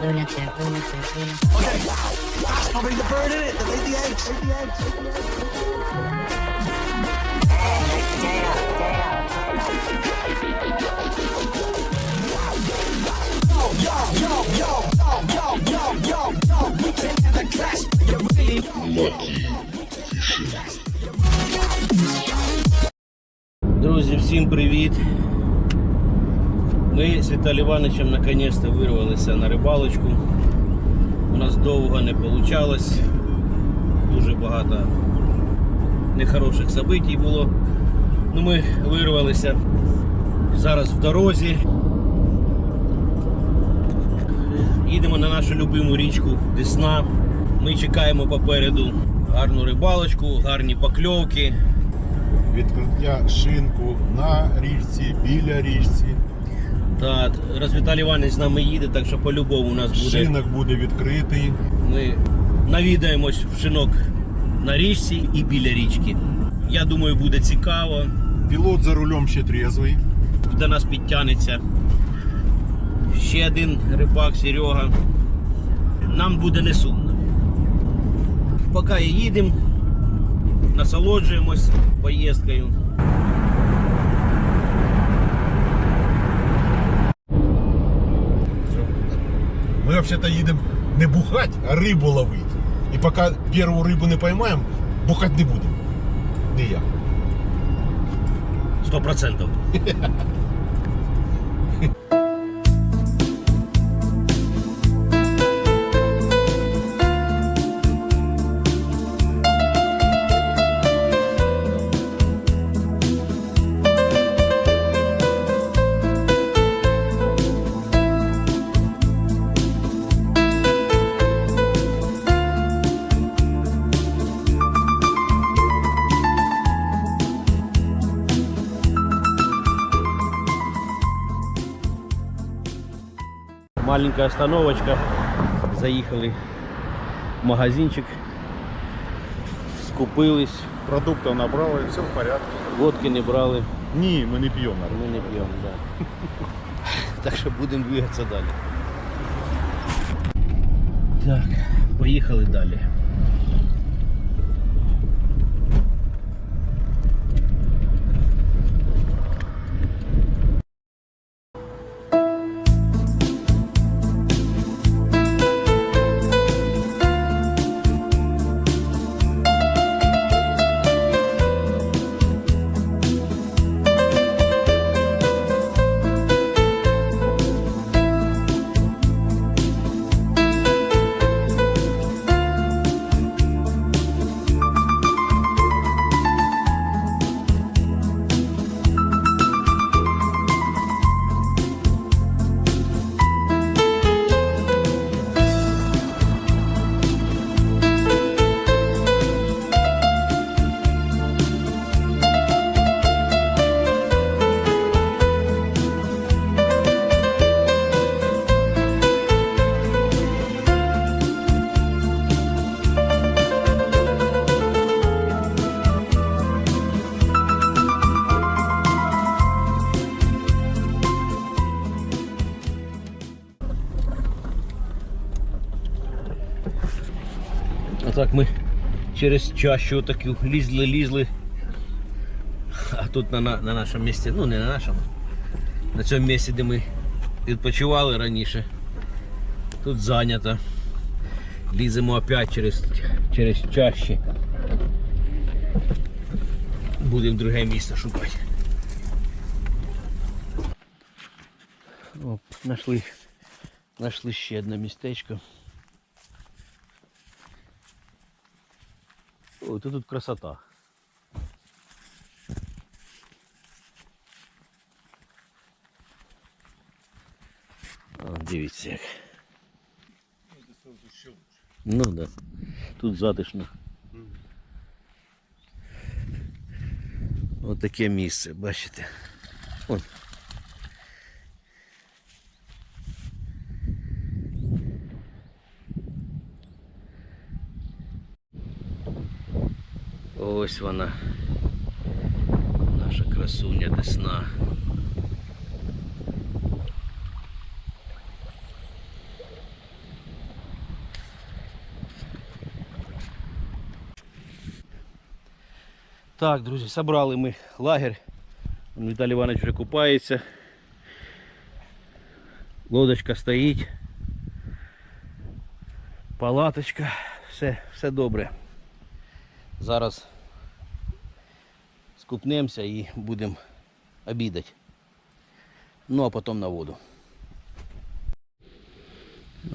Lunatic, lunatic, lunatic. That's probably the bird in it that laid the eggs. Laid the eggs. Laid the eggs. Yo, yo, yo, yo, yo, yo, yo, we can never clash. You really Друзі, всім привіт! Ми з Віталієм Івановичем наконець-то вирвалися на рибалочку. У нас довго не вийшло. Дуже багато нехороших событий було. Ну, ми вирвалися зараз в дорозі. Їдемо на нашу любиму річку Десна. Ми чекаємо попереду гарну рибалочку, гарні покльовки. відкриття шинку на річці, біля річці. Та раз Віталій Іванович з нами їде, так що по-любому у нас буде. Шинок буде відкритий. Ми навідаємось в шинок на річці і біля річки. Я думаю, буде цікаво. Пілот за рулем ще трезвий. До нас підтягнеться ще один рибак Серега. Нам буде не сумно. Поки їдемо, насолоджуємось поїздкою. Взагалі їдемо не бухать, а рибу ловить. И пока первую рыбу не поймаем, бухать не будем. Не я. Сто процентів. Маленькая остановочка. Заїхали в магазинчик. Скупились. Продуктів набрали, все в порядку. Водки не брали. Ні, ми не п'ємо. Ми не п'ємо, да. Так що будемо двигатися далі. Так, поїхали далі. Отак ми через чащу таку лізли, лізли. А тут на, на, на нашому місці, ну не на нашому, на цьому місці, де ми відпочивали раніше. Тут зайнято. Ліземо опять через, через чащі. Будемо друге місце шукати. О, знайшли, знайшли ще одне містечко. Ой, то тут красота. О, дивіться як. Ну да. Тут затишно. Ось таке місце, бачите. Вон. Ось вона, наша красуня десна. Так, друзі, собрали ми лагерь. Віталій Іванович вже купається. Лодочка стоїть. Палаточка, все, все добре. Зараз скупнемося і будемо обідати. Ну а потім на воду.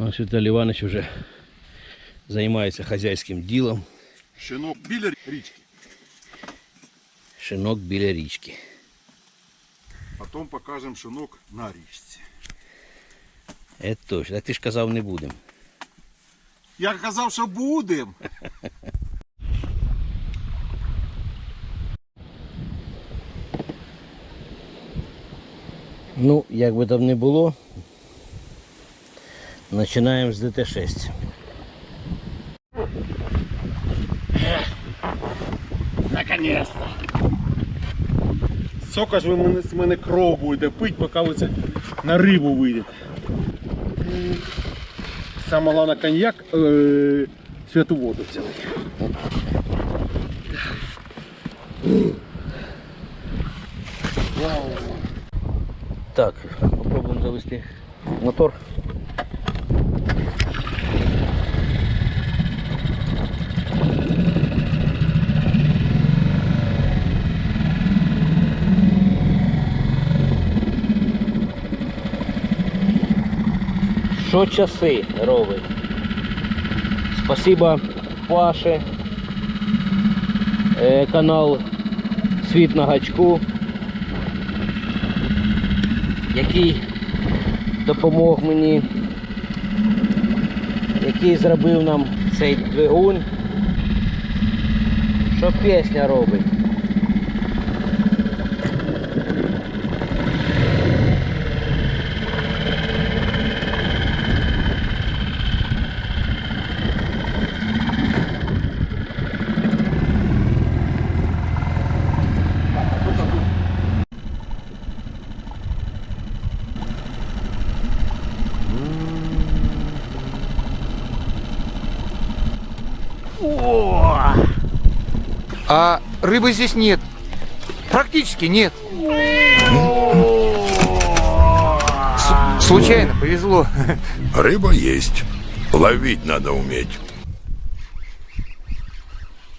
Ось Віталій Іванович вже займається хазяйським ділом. Щенок біля річки. Шинок біля річки. Потім покажемо шинок на річці. Це точно. Так ти ж казав не будемо. Я казав, що будемо. Ну, як би там не було, починаємо з ДТ-6. Наконец-то. Сока ж ви мене, мене кров будете пити, поки ви це на рибу вийдете. Саме головне коньяк, е, святу воду взяли. Так, попробуємо завести мотор. Що часи робить? Спасибо Паше. Е, канал Світ на гачку який допомог мені, який зробив нам цей двигун. Що пісня робить? А рыбы здесь нет. Практически нет. С- случайно повезло. Рыба есть. Ловить надо уметь.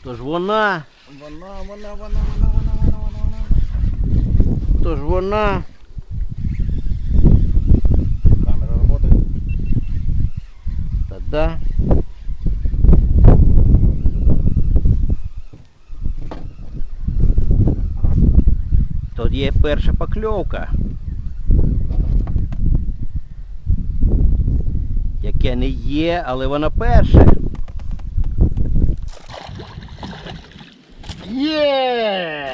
Тож вона. Вона, вона, вона, вона, вона, вона, вона. Тож вона. Камера працює. Та є перша покльовка. Яке не є, але вона перша. Є!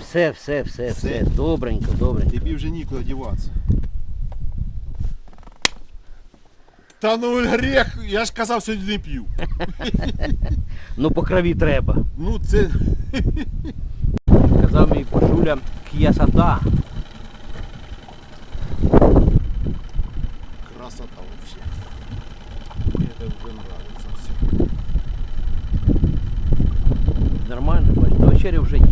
Все, все, все, все. Добренько, добренько. Тобі вже нікуди діватися. Та ну грех, я ж казав, сьогодні не п'ю. Ну по крові треба. Ну це Казав мій Пашуля к'ясота. красота вообще. Мне это уже нравится все. Нормально, бачите, вечеря вже є.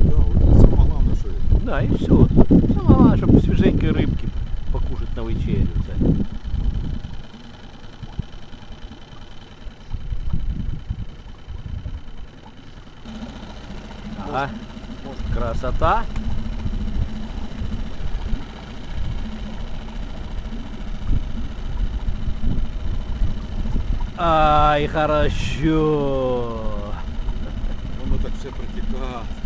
Да, вот саме головне, що є. Да, і все. Саме головне, щоб свіженької рибки покушати на вечерю. Це. Ага. Красота. Ай, хорошо. Воно так все протікає.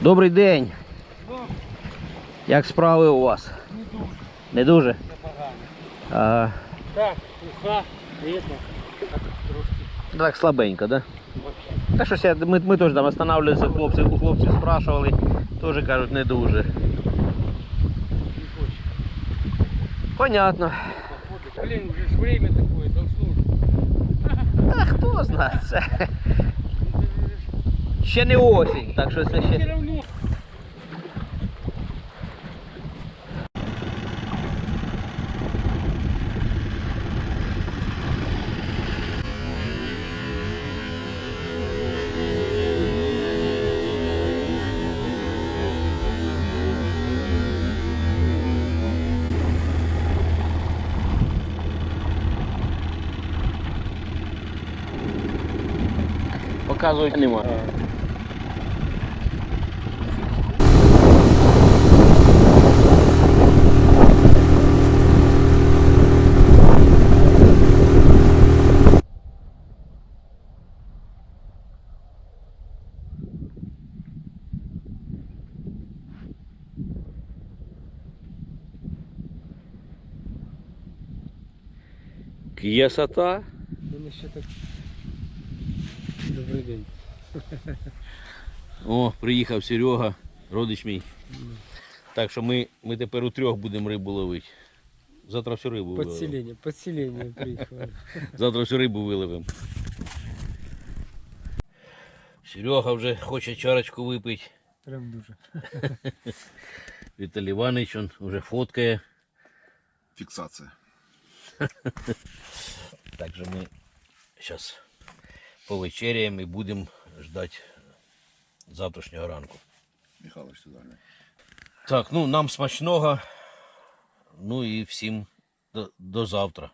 Добрий день. Як справи у вас? Не дуже. Не дуже? Так, уха, видно. Так слабенько, да? Та щось я, ми, ми теж там останавливалися, хлопці, у хлопців спрашували, теж кажуть, не дуже. Понятно. Блин, уже ж время такое, должно. Та хто знає, це ще не осінь, так що це ще. Показують нема. Красота. Мене ще так. Добрий день. О, приїхав Серега, родич мій. Так що ми, ми тепер у трьох будемо рибу ловити. Завтра всю рибу виловимо. Подселення, подселення приїхало. Завтра всю рибу виловимо. Серега вже хоче чарочку випити. Прям дуже. Віталій Іванович он вже фоткає. Фіксація. Так що ми зараз повечеряємо і будемо ждати завтрашнього ранку. Михайлович сюди. Так, ну нам смачного. Ну і всім до, до завтра.